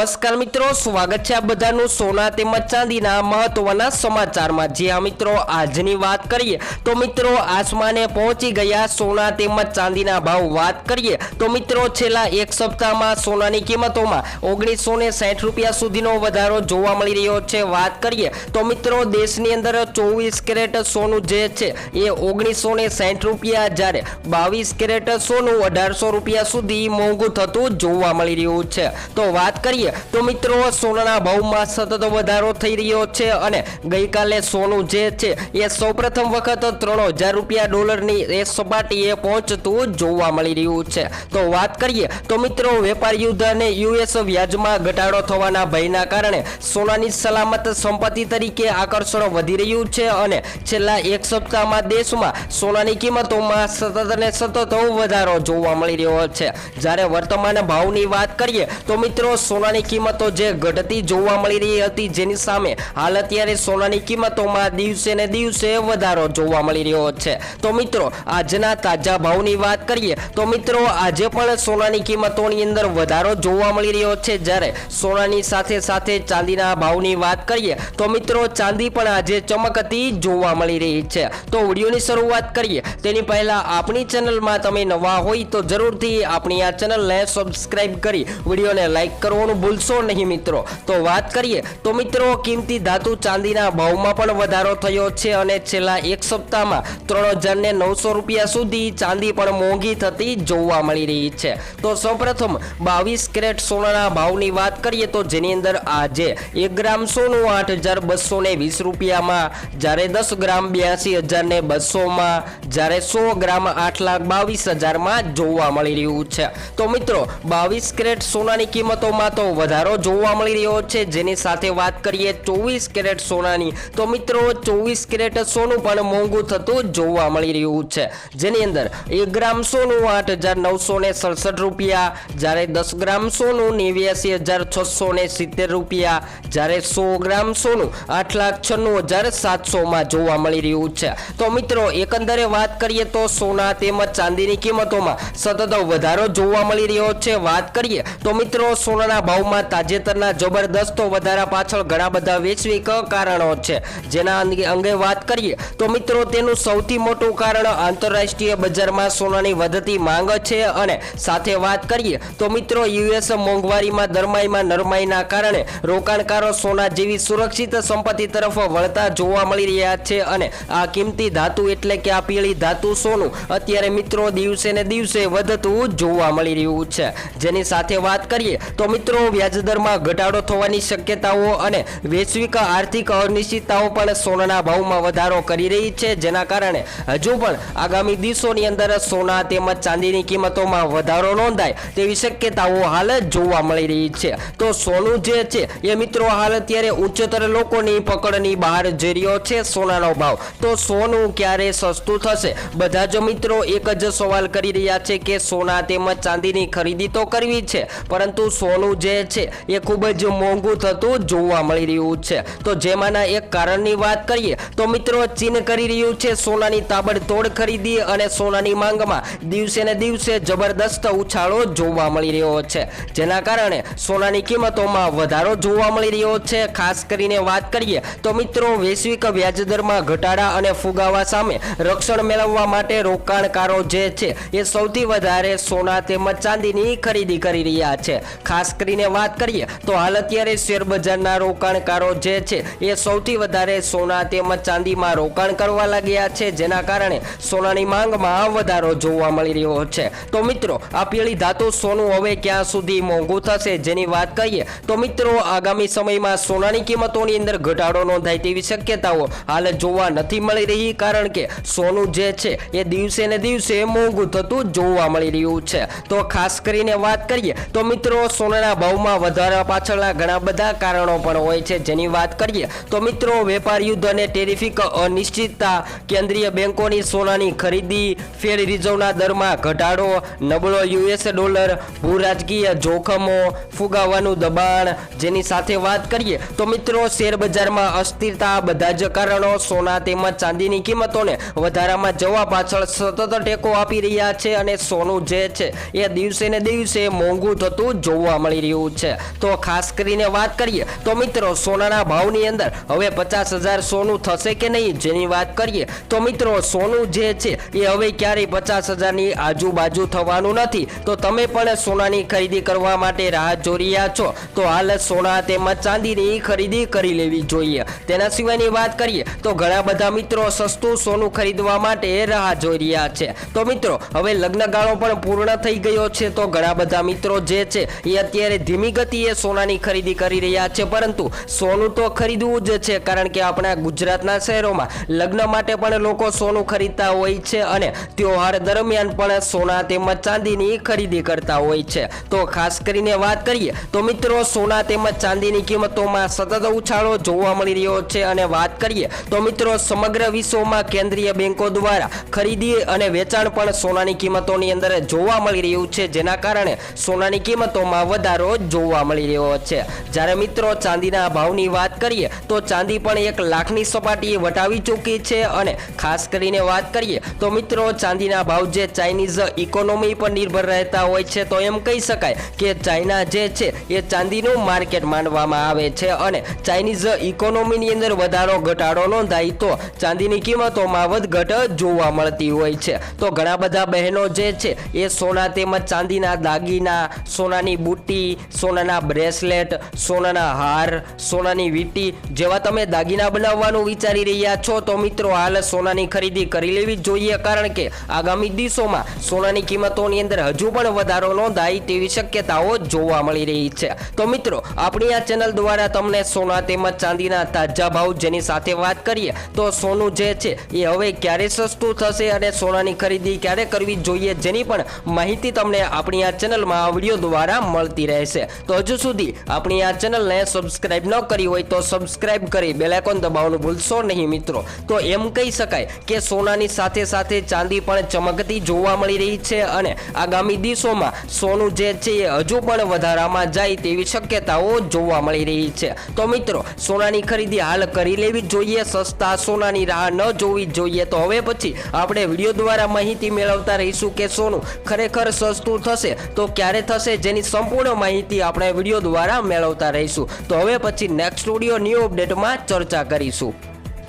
નમસ્કાર મિત્રો, સ્વાગત છે આ બધાનું સોના તેમજ ચાંદીના મહત્વના સમાચારમાં. જે આ મિત્રો આજની વાત કરીએ, તો મિત્રો આસમાને પહોંચી ગયા સોના તેમજ ચાંદીના ભાવ. વાત કરીએ, તો મિત્રો છેલ્લા એક સપ્તાહમાં સોનાની કિંમતોમાં ઓગણીસો ને સાઠ રૂપિયા સુધીનો વધારો જોવા મળી રહ્યો છે. વાત કરીએ, તો મિત્રો દેશની અંદર ચોવીસ કેરેટ સોનું જે છે, એ ઓગણીસો ને સાઠ રૂપિયા જ્યારે બાવીસ કેરેટ સોનું અઢારસો રૂપિયા સુધી મોંઘું થતું જોવા મળી રહ્યું છે. તો વાત કરીએ તો મિત્રો, સોનાના ભાવમાં સતત વધારો થઈ રહ્યો છે અને ગઈકાલે સોનું જે છે, એ સૌપ્રથમ વખત ત્રણ હજાર રૂપિયા ડોલરની એ સપાટીએ પહોંચતું જોવા મળી રહ્યું છે. તો વાત કરીએ, તો મિત્રો, વેપાર યુદ્ધ અને યુએસ વ્યાજમાં ઘટાડો થવાના ભયના કારણે સોનાની સલામત સંપત્તિ તરીકે આકર્ષણ વધી રહ્યું છે અને છેલ્લા એક સપ્તાહમાં દેશમાં સોનાની કિંમતોમાં સતત અને સતત વધારો જોવા મળી રહ્યો છે. જ્યારે વર્તમાન ભાવની વાત કરીએ, તો મિત્રો, સોનાની કિંમતો જે ઘટતી જોવા મળી રહી હતી, જેની સામે હાલ અત્યારે સોનાની કિંમતોમાં દિવસે ને દિવસે વધારો જોવા મળી રહ્યો છે. તો મિત્રો, આજના તાજા ભાવની વાત કરીએ, તો મિત્રો, આજે પણ સોનાની કિંમતોની અંદર વધારો જોવા મળી રહ્યો છે. જ્યારે સોનાની સાથે સાથે ચાંદીના ભાવની વાત કરીએ, તો મિત્રો, ચાંદી પણ આજે ચમકતી જોવા મળી રહી છે. તો વિડીયોની શરૂઆત કરીએ. તેની પહેલા આપણી ચેનલમાં તમે નવા હોય તો જરૂરથી આપણી આ ચેનલને સબસ્ક્રાઇબ કરી વિડીયોને લાઈક કરવાનું ભૂલશો નહીં મિત્રો. તો વાત કરીએ, તો મિત્રો કિંમતી ધાતુ ચાંદીના ભાવમાં પણ વધારો થયો છે અને છેલ્લા એક સપ્તાહમાં ત્રણ હજાર ને નવસો રૂપિયા સુધી ચાંદી પણ મોંઘી થતી જોવા મળી રહી છે. તો સૌપ્રથમ બાવીસ કેરેટ સોનાના ભાવની વાત કરીએ તો જેની અંદર આજે એક ગ્રામ સોનું આઠ હજાર બસો ને વીસ રૂપિયામાં, જ્યારે દસ ગ્રામ બ્યાસી હજાર ને બસોમાં જ્યારે સો ગ્રામ આઠ લાખ બાવીસ હજારમાં જોવા મળી રહ્યું છે. તો મિત્રો, બાવીસ કેરેટ સોનાની કિંમતોમાં તો વધારો જોવા મળી રહ્યો છે. જેની સાથે વાત કરીએ ચોવીસ કેરેટ સોનાની, તો મિત્રો ચોવીસ કેરેટ સોનું પણ મોંઘું થતું જોવા મળી રહ્યું છે. જેની અંદર એક ગ્રામ સોનું આઠ હજાર નવસો ને સડસઠ રૂપિયા, જ્યારે દસ ગ્રામ સોનું નેવ્યાસી હજાર છસો ને સિત્તેર રૂપિયા, જ્યારે સો ગ્રામ સોનું આઠ લાખ છન્નું હજાર સાતસોમાં જોવા મળી રહ્યું છે. તો મિત્રો, એકંદરે વાત કરીએ તો સોના તેમજ ચાંદીની કિંમતોમાં સતત વધારો જોવા મળી રહ્યો છે. વાત કરીએ તો મિત્રો, સોનાના ભાવમાં તાજેતરના જબરદસ્ત વધારા પાછળ ઘણા બધા વૈશ્વિક કારણો છે. જેના અંગે વાત કરીએ તો મિત્રો, તેનું સૌથી મોટું કારણ આંતરરાષ્ટ્રીય બજારમાં સોનાની વધતી માંગ છે અને સાથે વાત કરીએ તો મિત્રો, યુએસ મોંઘવારીમાં દરમાઈમાં નરમાઈના કારણે રોકાણકારો સોના જેવી સુરક્ષિત સંપત્તિ તરફ વળતા જોવા મળી રહ્યા છે અને આ કિંમતી ધાતુ એટલે કે આ પીળી ધાતુ સોનું અત્યારે મિત્રો દિવસે ને દિવસે વધતું જોવા મળી રહ્યું છે. જેની સાથે વાત કરીએ તો મિત્રો વ્યાજદરમાં ઘટાડો થવાની શક્યતાઓ અને વૈશ્વિક આર્થિક અનિશ્ચિતતાઓ પણ સોનાના ભાવમાં વધારો કરી રહી છે, જેના કારણે હજુ પણ આગામી દિવસોની અંદર સોના તેમજ ચાંદીની કિંમતોમાં વધારો નોંધાય તેવી શક્યતાઓ હાલ જોવા મળી રહી છે. તો સોનું જે છે, એ મિત્રો હાલ અત્યારે ઉચ્ચતર લોકોની પકડની બહાર જઈ રહ્યો છે સોનાનો ભાવ. તો સોનું ક્યારે સસ્તું થશે? બધા જ મિત્રો એક જ સવાલ કરી રહ્યા છે કે સોના તેમજ ચાંદીની ખરીદી તો કરવી છે, પરંતુ સોનું જે છે. એ ખૂબ જ મોંઘું થતું જોવા મળી રહ્યું છે. તો જેમાંના એક કારણની વાત કરીએ, તો મિત્રો ચીન કરી રહ્યું છે સોનાની તાબડતોડ ખરીદી અને સોનાની માંગમાં દિવસે ને દિવસે જબરદસ્ત ઉછાળો જોવા મળી રહ્યો છે. જેના કારણે સોનાની કિંમતોમાં વધારો જોવા મળી રહ્યો છે. ખાસ કરીને વાત કરીએ, તો મિત્રો વૈશ્વિક વ્યાજદરમાં ઘટાડા અને ફુગાવા સામે રક્ષણ મેળવવા માટે રોકાણકારો જે છે, એ સૌથી વધારે સોના તેમજ ચાંદીની ખરીદી કરી રહ્યા છે. ખાસ કરીને વાત કરીએ, તો હાલ અત્યારે શેરબજારના રોકાણકારો જે છે, એ સૌથી વધારે સોના તેમજ ચાંદીમાં રોકાણ કરવા લાગ્યા છે, જેના કારણે સોનાની માંગમાં વધારો જોવા મળી રહ્યો છે. તો મિત્રો, આ પીળી ધાતુ સોનું હવે ક્યાં સુધી મોંઘું થશે જેની વાત કરીએ, તો મિત્રો, આગામી સમયમાં સોનાની કિંમતોની અંદર ઘટાડો નોંધાય તેવી શક્યતાઓ હાલ જોવા નથી મળી રહી, કારણ કે સોનું જે છે, એ દિવસે ને દિવસે મોંઘું થતું જોવા મળી રહ્યું છે. તો ખાસ કરીને વાત કરીએ, તો મિત્રો, સોનાના ભાવમાં વધારા પાછળના ઘણા બધા કારણો પણ હોય છે. જેની વાત કરીએ તો મિત્રો, વેપાર યુદ્ધ અને ટેરિફિક અનિશ્ચિતતા કેન્દ્રીય બેંકોની સોનાની ખરીદી ફેર રિઝર્વના દરમાં ઘટાડો, નબળો યુએસ ડોલર, ભૂરાજકીય જોખમો, ફુગાવાનું દબાણ, જેની સાથે વાત કરીએ તો મિત્રો, શેર બજારમાં અસ્થિરતા, બધા જ કારણો, સોના તેમજ ચાંદીની કિંમતોને વધારામાં જવા પાછળ સતત ટેકો આપી રહ્યા છે અને સોનું જે છે, એ દિવસે ને દિવસે મોંઘું થતું જોવા મળી રહ્યું રહ્યું છે. તો ખાસ કરીને વાત કરીએ તો મિત્રો, સોનાના ભાવની અંદર હવે પચાસ સોનું થશે કે નહીં જેની વાત કરીએ તો મિત્રો, સોનું જે છે એ હવે ક્યારેય પચાસ હજારની આજુબાજુ થવાનું નથી. તો તમે પણ સોનાની ખરીદી કરવા માટે રાહ જોઈ રહ્યા છો. તો હાલ સોના તેમજ ચાંદીની ખરીદી કરી લેવી જોઈએ. તેના સિવાયની વાત કરીએ તો ઘણા બધા મિત્રો સસ્તું સોનું ખરીદવા માટે રાહ જોઈ રહ્યા છે. તો મિત્રો, હવે લગ્નગાળો પણ પૂર્ણ થઈ ગયો છે. તો ઘણા બધા મિત્રો જે છે એ અત્યારે ધીમી ગતિએ સોનાની ખરીદી કરી રહ્યા છે, પરંતુ સોનું તો ખરીદવું જ છે, કારણ કે આપણા ગુજરાતના શહેરોમાં લગ્ન માટે પણ લોકો સોનું ખરીદતા હોય છે અને ત્યોહાર દરમિયાન પણ સોના તેમજ ચાંદીની ખરીદી કરતા હોય છે. તો ખાસ કરીને વાત કરીએ, તો મિત્રો, સોના તેમજ ચાંદીની કિંમતોમાં સતત ઉછાળો જોવા મળી રહ્યો છે અને વાત કરીએ, તો મિત્રો, સમગ્ર વિશ્વમાં કેન્દ્રીય બેંકો દ્વારા ખરીદી અને વેચાણ પણ સોનાની કિંમતોની અંદર જોવા મળી રહ્યું છે, જેના કારણે સોનાની કિંમતોમાં વધારો જોવા મળી રહ્યો છે. જ્યારે મિત્રો ચાંદીના ભાવની વાત કરીએ, તો ચાંદી પણ એક લાખની સપાટીએ વટાવી ચૂકી છે અને ખાસ કરીને વાત કરીએ, તો મિત્રો ચાંદીના ભાવ જે ચાઇનીઝ ઇકોનોમી પર નિર્ભર રહેતા હોય છે, તો એમ કહી શકાય કે ચાઇના જે છે, એ ચાંદીનું માર્કેટ માનવામાં આવે છે અને ચાઇનીઝ ઇકોનોમીની અંદર વધારો ઘટાડો નોંધાય તો ચાંદીની કિંમતોમાં વધઘટ જોવા મળતી હોય છે. તો ઘણા બધા બહેનો જે છે, એ સોના તેમજ ચાંદીના દાગીના, સોનાની બુટ્ટી સોનાના બ્રેસલેટ, સોનાના હાર, સોનાની વીંટી જેવા તમે દાગીના બનાવવાનું વિચારી રહ્યા છો તો મિત્રો હાલ સોનાની ખરીદી કરી લેવી જોઈએ કારણ કે આગામી દિવસોમાં સોનાની કિંમતોની અંદર હજુ પણ વધારો નોંધાય તેવી શક્યતાઓ જોવા મળી રહી છે. તો મિત્રો, આપણી આ ચેનલ દ્વારા તમને સોના તેમજ ચાંદીના તાજા ભાવ જેની સાથે વાત કરીએ તો સોનું જે છે એ હવે ક્યારે સસ્તું થશે અને સોનાની ખરીદી ક્યારે કરવી જોઈએ જેની પણ માહિતી તમને આપણી આ ચેનલમાં આ વીડિયો દ્વારા મળતી રહેશે. તો હજુ સુધી આપણી આ ચેનલને સબસ્ક્રાઇબ ન કરી હોય તો સબસ્ક્રાઇબ કરી બેલાઇકોન દબાવવાનું ભૂલશો નહીં મિત્રો. તો એમ કહી શકાય કે સોનાની સાથે સાથે ચાંદી પણ ચમકતી જોવા મળી રહી છે અને આગામી દિવસોમાં સોનું જે છે એ હજુ પણ વધારામાં જાય તેવી શક્યતાઓ જોવા મળી રહી છે. તો મિત્રો, સોનાની ખરીદી હાલ કરી લેવી જોઈએ, સસ્તા સોનાની રાહ ન જોવી જોઈએ. તો હવે પછી આપણે વીડિયો દ્વારા માહિતી મેળવતા રહીશું કે સોનું ખરેખર સસ્તું થશે તો ક્યારે થશે જેની સંપૂર્ણ માહિતી આપણે વીડિયો દ્વારા મેળવતા રહીશું. તો હવે પછી નેક્સ્ટ વીડિયો ન્યૂ અપડેટમાં ચર્ચા કરીશું.